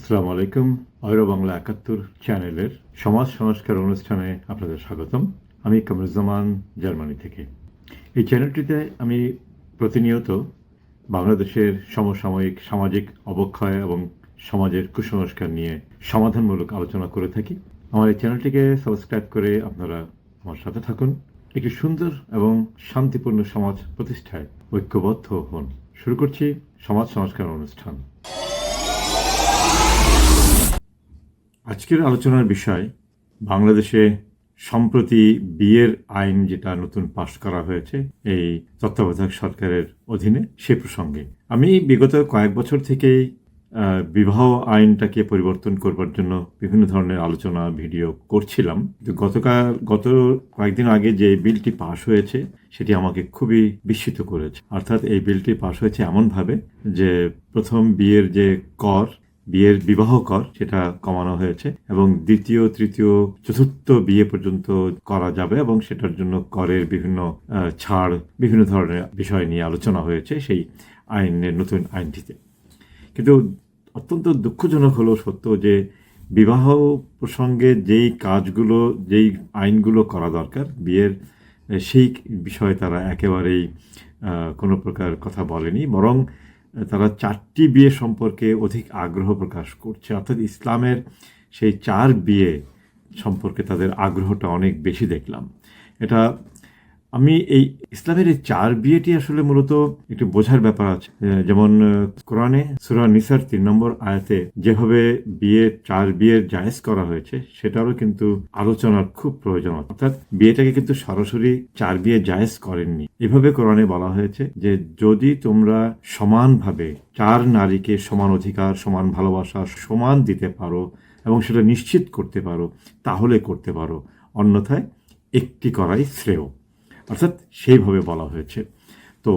আসসালামু আলাইকুম। অয়র বাংলা একাত্তর চ্যানেলের সমাজ সংস্কার অনুষ্ঠানে আপনাদের স্বাগতম। আমি কামরুজ্জামান, জার্মানি থেকে। এই চ্যানেলটিতে আমি প্রতিনিয়ত বাংলাদেশের সমসাময়িক সামাজিক অবক্ষয় এবং সমাজের কুসংস্কার নিয়ে সমাধানমূলক আলোচনা করে থাকি। আমার এই চ্যানেলটিকে সাবস্ক্রাইব করে আপনারা আমার সাথে থাকুন। একটি সুন্দর এবং শান্তিপূর্ণ সমাজ প্রতিষ্ঠায় ঐক্যবদ্ধ হন। শুরু করছি সমাজ সংস্কার অনুষ্ঠান। আজকের আলোচনার বিষয় বাংলাদেশে সম্প্রতি বিয়ের আইন যেটা নতুন পাশ করা হয়েছে, এই তত্ত্বাবধায়ক সরকারের অধীনে সে প্রসঙ্গে। আমি বিগত কয়েক বছর থেকেই বিবাহ আইনটাকে পরিবর্তন করবার জন্য বিভিন্ন ধরনের আলোচনা, ভিডিও করছিলাম। গতকাল, গত কয়েকদিন আগে যে বিলটি পাশ হয়েছে, সেটি আমাকে খুবই বিস্মিত করেছে। অর্থাৎ এই বিলটি পাশ হয়েছে এমনভাবে যে প্রথম বিয়ের যে কর বিয়ের বিবাহ কর, সেটা কমানো হয়েছে। এবং দ্বিতীয়, তৃতীয়, চতুর্থ বিয়ে পর্যন্ত করা যাবে এবং সেটার জন্য করের বিভিন্ন ছাড়, বিভিন্ন ধরনের বিষয় নিয়ে আলোচনা হয়েছে সেই আইনের নতুন আইনটিতে। কিন্তু অত্যন্ত দুঃখজনক হলো সত্য যে বিবাহ প্রসঙ্গে যেই কাজগুলো, যেই আইনগুলো করা দরকার, বিয়ের সেই বিষয়ে তারা একেবারেই কোনো প্রকার কথা বলেনি। বরং তারা চারটি বিয়ে সম্পর্কে অধিক আগ্রহ প্রকাশ করছে। অর্থাৎ ইসলামের সেই চার বিয়ে সম্পর্কে তাদের আগ্রহটা অনেক বেশি দেখলাম। এটা আমি এই ইসলামের এই চার বিয়েটি আসলে মূলত একটু বোঝার ব্যাপার আছে। যেমন কোরআনে সুরা নিসার তিন নম্বর আয়াতে যেভাবে বিয়ে, চার বিয়ের জায়েজ করা হয়েছে, সেটারও কিন্তু আলোচনার খুব প্রয়োজন অর্থাৎ বিয়েটাকে কিন্তু সরাসরি চার বিয়ে জায়েজ করেননি। এভাবে কোরআনে বলা হয়েছে যে, যদি তোমরা সমানভাবে চার নারীকে সমান অধিকার, সমান ভালোবাসা, সমান দিতে পারো এবং সেটা নিশ্চিত করতে পারো, তাহলে করতে পারো। অন্যথায় একটি করাই শ্রেয়। অর্থাৎ সেইভাবে বলা হয়েছে। তো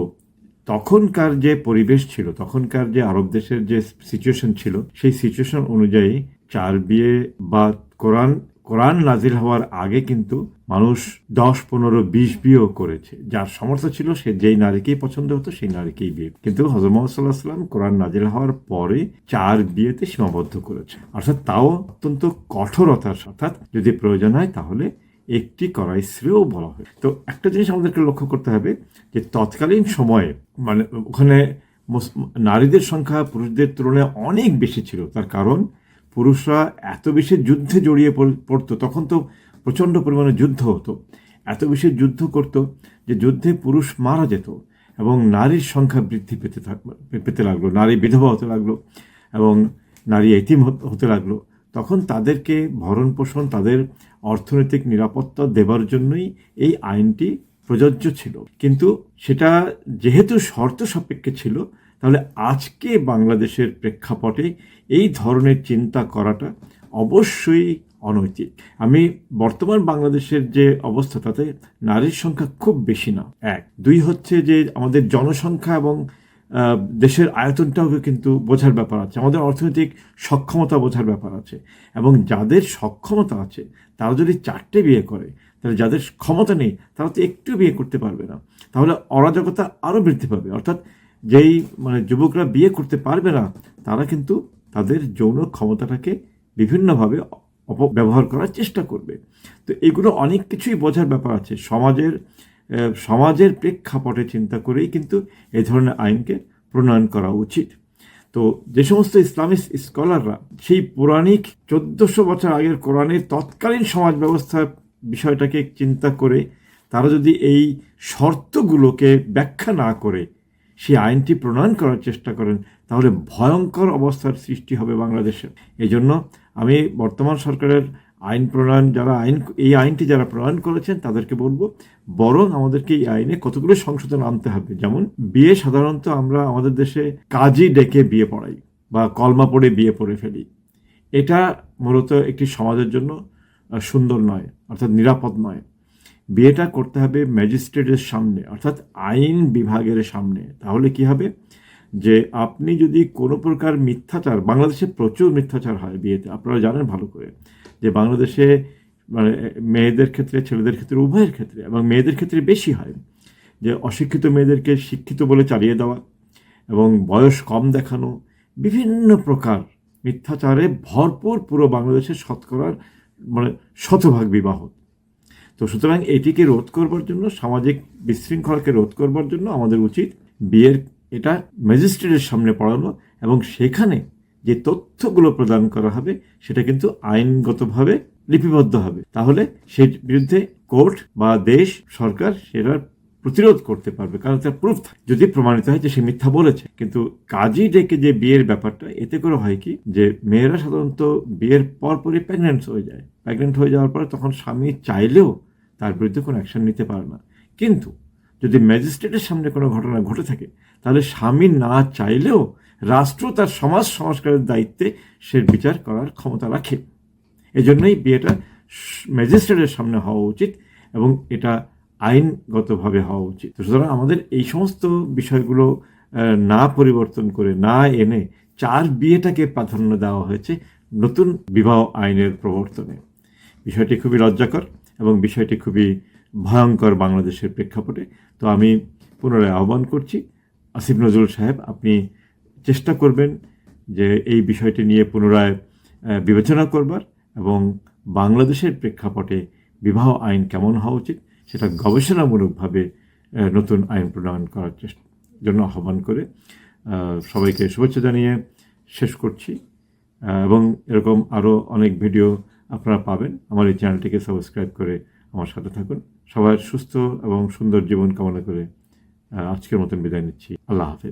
তখনকার যে পরিবেশ ছিল, তখনকার যে আরব দেশের যে সিচুয়েশন ছিল, সেই সিচুয়েশন অনুযায়ী চার বিয়ে বা কোরআন কোরআন নাজিল হওয়ার আগে কিন্তু মানুষ দশ, পনেরো, বিশ বিয়েও করেছে। যার সমর্থ ছিল সে যেই নারীকেই পছন্দ হতো, সেই নারীকেই বিয়ে। কিন্তু মোহাম্মদ সাল্লাম কোরআন নাজিল হওয়ার পরে চার বিয়েতে সীমাবদ্ধ করেছে। অর্থাৎ তাও অত্যন্ত কঠোরতার অর্থাৎ যদি প্রয়োজন হয় তাহলে একটি করাই শ্রেয় বলা হয়। তো একটা জিনিস আমাদেরকে লক্ষ্য করতে হবে যে তৎকালীন সময়ে মানে ওখানে নারীদের সংখ্যা পুরুষদের তুলনায় অনেক বেশি ছিল। তার কারণ পুরুষরা এত বেশি যুদ্ধে জড়িয়ে পড়- পড়তো, তখন তো প্রচণ্ড পরিমাণে যুদ্ধ হতো। এত বেশি যুদ্ধ করতো যে যুদ্ধে পুরুষ মারা যেত এবং নারীর সংখ্যা বৃদ্ধি পেতে পেতে লাগল। নারী বিধবা হতে লাগল এবং নারী এতিম হতে লাগল। তখন তাদেরকে ভরণ পোষণ তাদের অর্থনৈতিক নিরাপত্তা দেবার জন্যই এই আইনটি প্রযোজ্য ছিল। কিন্তু সেটা যেহেতু শর্ত সাপেক্ষে ছিল, তাহলে আজকে বাংলাদেশের প্রেক্ষাপটে এই ধরনের চিন্তা করাটা অবশ্যই অনৈতিক। আমি বর্তমান বাংলাদেশের যে অবস্থা তাতে নারীর সংখ্যা খুব বেশি না। এক। দুই হচ্ছে যে আমাদের জনসংখ্যা এবং দেশের আয়তনটাও কিন্তু বোঝার ব্যাপার আছে। আমাদের অর্থনৈতিক সক্ষমতা বোঝার ব্যাপার আছে। এবং যাদের সক্ষমতা আছে, তারা যদি চারটে বিয়ে করে, তাহলে যাদের ক্ষমতা নেই, তারা তো একটু বিয়ে করতে পারবে না। তাহলে অরাজকতা আরও বৃদ্ধি পাবে। অর্থাৎ যেই মানে যুবকরা বিয়ে করতে পারবে না, তারা কিন্তু তাদের যৌন ক্ষমতাটাকে বিভিন্নভাবে অপব্যবহার করার চেষ্টা করবে। তো এগুলো অনেক কিছুই বোঝার ব্যাপার আছে। সমাজের সমাজের প্রেক্ষাপটে চিন্তা করেই কিন্তু এ ধরনের আইনকে প্রণয়ন করা উচিত। তো যে সমস্ত ইসলামিক স্কলাররা সেই পৌরাণিক চোদ্দশো বছর আগের কোরআনের তৎকালীন সমাজ ব্যবস্থার বিষয়টাকে চিন্তা করে তারা যদি এই শর্তগুলোকে ব্যাখ্যা না করে সেই আইনটি প্রণয়ন করার চেষ্টা করেন, তাহলে ভয়ঙ্কর অবস্থার সৃষ্টি হবে বাংলাদেশে। এই জন্য আমি বর্তমান সরকারের আইন প্রণয়ন যারা আইন, এই আইনটি যারা প্রণয়ন করেছেন তাদেরকে বলব, বরং আমাদেরকে এই আইনে কতগুলো সংশোধন আনতে হবে। যেমন বিয়ে সাধারণত আমরা আমাদের দেশে কাজী ডেকে বিয়ে পড়াই বা কলমা পড়ে বিয়ে পড়ে ফেলি। এটা মূলত একটি সমাজের জন্য সুন্দর নয়, অর্থাৎ নিরাপদ নয়। বিয়েটা করতে হবে ম্যাজিস্ট্রেটের সামনে, অর্থাৎ আইন বিভাগের সামনে। তাহলে কি হবে? যে আপনি যদি কোনো প্রকার মিথ্যাচার, বাংলাদেশে প্রচুর মিথ্যাচার হয় বিয়েতে, আপনারা জানেন ভালো করে। যে বাংলাদেশে মানে মেয়েদের ক্ষেত্রে, ছেলেদের ক্ষেত্রে, উভয়ের ক্ষেত্রে, এবং মেয়েদের ক্ষেত্রে বেশি হয় যে অশিক্ষিত মেয়েদেরকে শিক্ষিত বলে চালিয়ে দেওয়া এবং বয়স কম দেখানো, বিভিন্ন প্রকার মিথ্যাচারে ভরপুর পুরো বাংলাদেশের শতকরার মানে শতভাগ বিবাহ। তো সুতরাং এটিকে রোধ করবার জন্য, সামাজিক বিশৃঙ্খলাকে রোধ করবার জন্য আমাদের উচিত বিয়ের, এটা ম্যাজিস্ট্রেটের সামনে পড়ানো এবং সেখানে যে তথ্যগুলো প্রদান করা হবে, সেটা কিন্তু আইনগতভাবে লিপিবদ্ধ হবে। তাহলে সেই বিরুদ্ধে কোর্ট বা দেশ, সরকার সেটার প্রতিরোধ করতে পারবে, কারণ তার প্রুফ যদি প্রমাণিত হয় যে সে মিথ্যা বলেছে। কিন্তু কাজী ডেকে যে বিয়ের ব্যাপারটা, এতে করে হয় কি? যে মেয়েরা সাধারণত বিয়ের পরপরই প্রেগনেন্ট হয়ে যায়। প্রেগনেন্ট হয়ে যাওয়ার পরে তখন স্বামী চাইলেও তার বিরুদ্ধে কোনো অ্যাকশন নিতে পারে না। কিন্তু যদি ম্যাজিস্ট্রেটের সামনে কোনো ঘটনা ঘটে থাকে, তাহলে স্বামী না চাইলেও রাষ্ট্র তার সমাজ সংস্কারের দায়িত্বে সে বিচার করার ক্ষমতা রাখে। এজন্যই বিয়েটা ম্যাজিস্ট্রেটের সামনে হওয়া উচিত এবং এটা আইনগতভাবে হওয়া উচিত। সুতরাং আমাদের এই সমস্ত বিষয়গুলো না পরিবর্তন করে, না এনে চার বিয়েটাকে প্রাধান্য দেওয়া হয়েছে নতুন বিবাহ আইনের প্রবর্তনে। বিষয়টি খুবই লজ্জাকর এবং বিষয়টি খুবই ভয়ঙ্কর বাংলাদেশের প্রেক্ষাপটে। তো আমি পুনরায় আহ্বান করছি, আসিফ নজরুল সাহেব, আপনি চেষ্টা করবেন যে এই বিষয়টি নিয়ে পুনরায় বিবেচনা করবার এবং বাংলাদেশের প্রেক্ষাপটে বিবাহ আইন কেমন হওয়া উচিত সেটা গবেষণামূলকভাবে নতুন আইন প্রণয়ন করার চেষ্টা, জন্য আহ্বান করে সবাইকে শুভেচ্ছা জানিয়ে শেষ করছি। এবং এরকম আরও অনেক ভিডিও আপনারা পাবেন। আমার এই চ্যানেলটিকে সাবস্ক্রাইব করে আমার সাথে থাকুন। সবার সুস্থ এবং সুন্দর জীবন কামনা করে আজকের মতন বিদায় নিচ্ছি। আল্লাহ হাফেজ।